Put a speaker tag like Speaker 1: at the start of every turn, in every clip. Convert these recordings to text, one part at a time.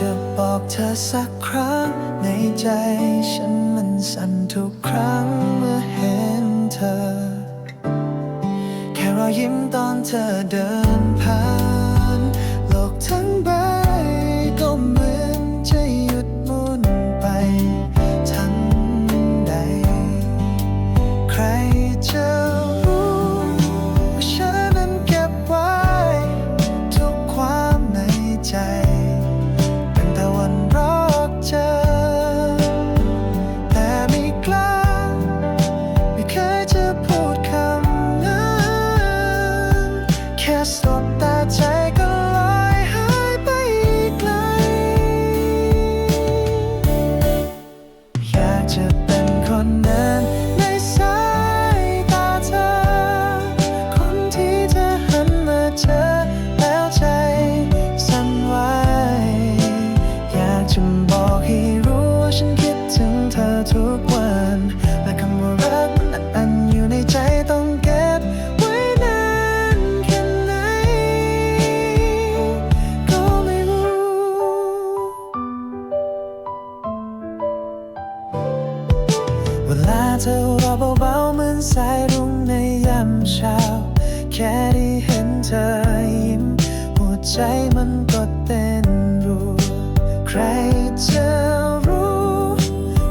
Speaker 1: จะบอกเธอสักครั้ง ในใจฉันมันสั่นทุกครั้งเมื่อเห็นเธอ แค่รอยยิ้มตอนเธอเดิน แธอรอเบาๆเหมือนสายรุ่งในยามเช้า แค่ได้เห็นเธอยิ้ม หัวใจมันก็เต้นรัวใครจะรู้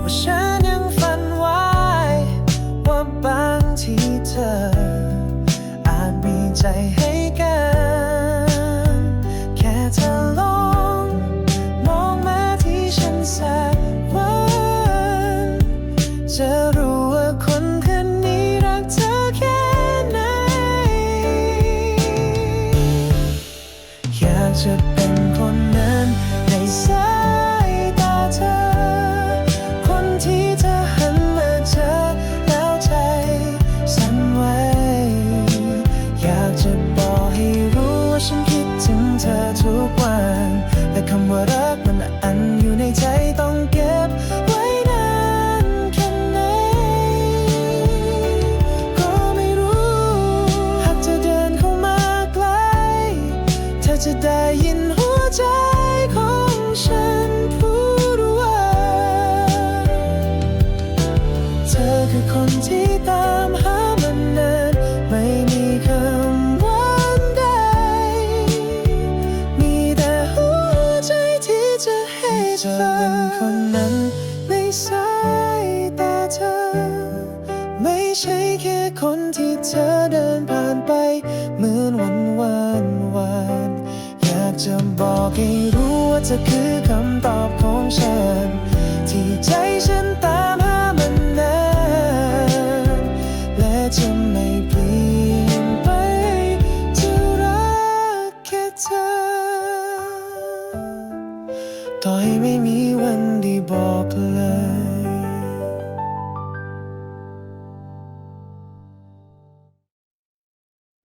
Speaker 1: ว่าฉันยังฝันไว้ว่าบางทีเธอ อาจมีใจให้กันแค่เธอลองมองมาที่ฉันสักวันจะ ฉันคิดถึงเธอทุกวัน แต่คำว่ารัก ธอเป็นคนนั้น ในสายตาเธอ ไม่ใช่แค่คนที่เธอเดินผ่านไป เหมือนวันวานวานอยากจะบอกให้รู้ว่าเธอคือคำตอบของฉัน ที่ใจฉันตาม ต่อยไม่มีวันได้บอกเลย